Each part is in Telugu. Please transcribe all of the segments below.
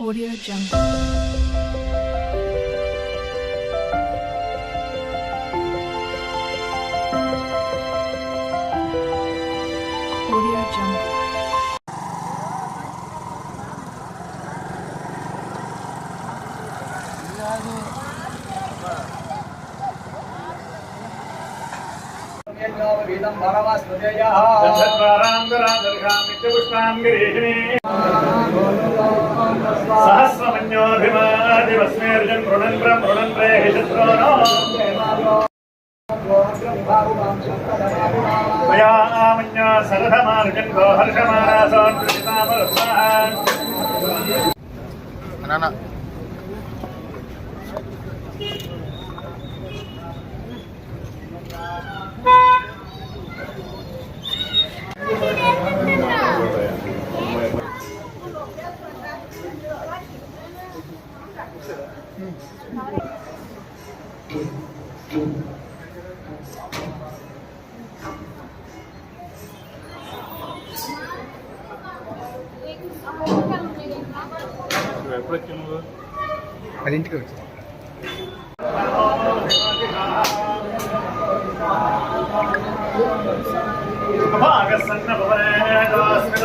Audio Jungle. Audio Jungle. వేదం భరవస్మృతయ సహస్రమన్యోభిమాదివస్మేర్జన్ మృణన్ మృణన్ ప్రేహిషత్రోనో మయా ఆమన్య సరథమార్జన్ గోహర్షమానాసోన్ కృష్ణామరుత్సాహాన్ నాన్న పదింటికి వచ్చి భాగసన్న భవనేదోస్మిత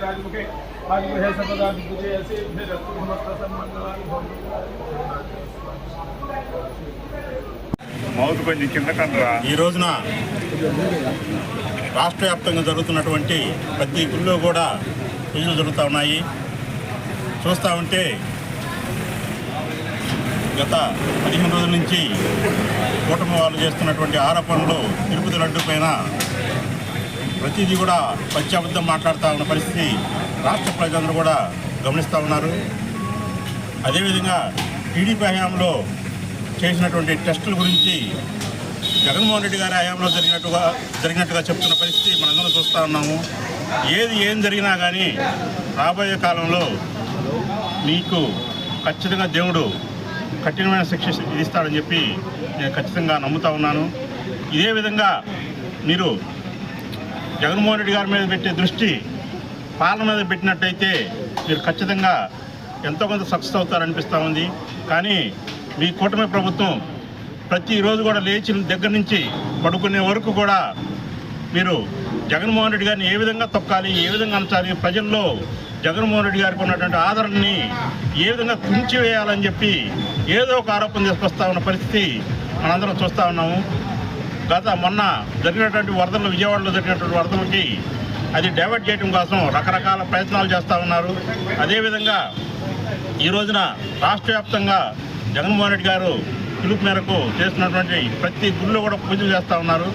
రాజముఖే సపదా దిగ్విజయ మౌత్ కొంచెం కింద ఈ రోజున రాష్ట్ర వ్యాప్తంగా జరుగుతున్నటువంటి ప్రతి గుళ్ళో కూడా పూజలు జరుగుతూ ఉన్నాయి. చూస్తూ ఉంటే గత పదిహేను రోజుల నుంచి కూటమి వాళ్ళు చేస్తున్నటువంటి ఆరోపణలు తిరుపతి లడ్డు పైన ప్రతిదీ కూడా పత్యాబద్ధం మాట్లాడుతూ ఉన్న పరిస్థితి రాష్ట్ర ప్రజలందరూ కూడా గమనిస్తూ ఉన్నారు. అదేవిధంగా టీడీపీ హయాంలో చేసినటువంటి టెస్టుల గురించి జగన్మోహన్ రెడ్డి గారి హయాంలో జరిగినట్టుగా జరిగినట్టుగా చెప్తున్న పరిస్థితి మనందరం చూస్తూ ఉన్నాము. ఏది ఏం జరిగినా కానీ రాబోయే కాలంలో మీకు ఖచ్చితంగా దేవుడు కఠినమైన శిక్ష విధిస్తాడని చెప్పి నేను ఖచ్చితంగా నమ్ముతా ఉన్నాను. ఇదే విధంగా మీరు జగన్మోహన్ రెడ్డి గారి మీద పెట్టే దృష్టి పాలన మీద పెట్టినట్టయితే మీరు ఖచ్చితంగా ఎంతో కొంత సక్సెస్ అవుతారనిపిస్తూ ఉంది. కానీ మీ కూటమి ప్రభుత్వం ప్రతిరోజు కూడా లేచిన దగ్గర నుంచి పడుకునే వరకు కూడా మీరు జగన్మోహన్ రెడ్డి గారిని ఏ విధంగా తొక్కాలి ఏ విధంగా అంచాలి ప్రజల్లో జగన్మోహన్ రెడ్డి గారికి ఉన్నటువంటి ఆదరణని ఏ విధంగా తుంచివేయాలని చెప్పి ఏదో ఒక ఆరోపణ తీసుకొస్తా ఉన్న పరిస్థితి మనందరం చూస్తూ ఉన్నాము. గత మొన్న జరిగినటువంటి వరదలు విజయవాడలో జరిగినటువంటి వరదలకి అది డైవర్ట్ చేయడం కోసం రకరకాల ప్రయత్నాలు చేస్తూ ఉన్నారు. అదేవిధంగా ఈ రోజున రాష్ట్ర వ్యాప్తంగా జగన్మోహన్ రెడ్డి గారు పిలుపు మేరకు చేస్తున్నటువంటి ప్రతి గుళ్ళు కూడా పూజలు చేస్తూ ఉన్నారు.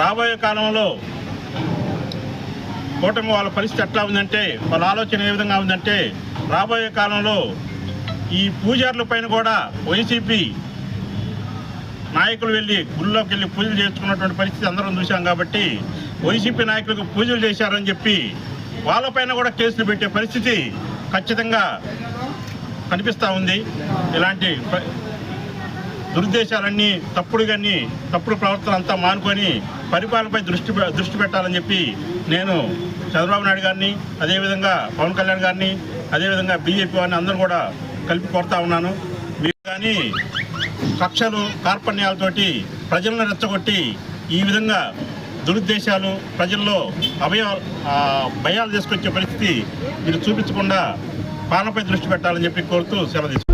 రాబోయే కాలంలో కూటమి వాళ్ళ పరిస్థితి ఎట్లా ఉందంటే వాళ్ళ ఆలోచన ఏ విధంగా ఉందంటే రాబోయే కాలంలో ఈ పూజారుల పైన కూడా వైసీపీ నాయకులు వెళ్ళి గుళ్ళోకి వెళ్ళి పూజలు చేసుకున్నటువంటి పరిస్థితి అందరం చూశాం కాబట్టి వైసీపీ నాయకులకు పూజలు చేశారని చెప్పి వాళ్ళపైన కూడా కేసులు పెట్టే పరిస్థితి ఖచ్చితంగా కనిపిస్తూ ఉంది. ఇలాంటి దురుద్దేశాలన్నీ తప్పుడు కానీ తప్పుడు ప్రవర్తన అంతా మానుకొని పరిపాలనపై దృష్టి దృష్టి పెట్టాలని చెప్పి నేను చంద్రబాబు నాయుడు గారిని అదేవిధంగా పవన్ కళ్యాణ్ గారిని అదేవిధంగా బీజేపీ వారిని అందరూ కూడా కలిపి కోరుతా ఉన్నాను. మీరు కానీ కక్షలు కార్పణ్యాలతోటి ప్రజలను రెచ్చగొట్టి ఈ విధంగా దురుద్దేశాలు ప్రజల్లో అభయ భయాలు తీసుకొచ్చే పరిస్థితి మీరు చూపించకుండా పాలనపై దృష్టి పెట్టాలని చెప్పి కోరుతూ సెలవు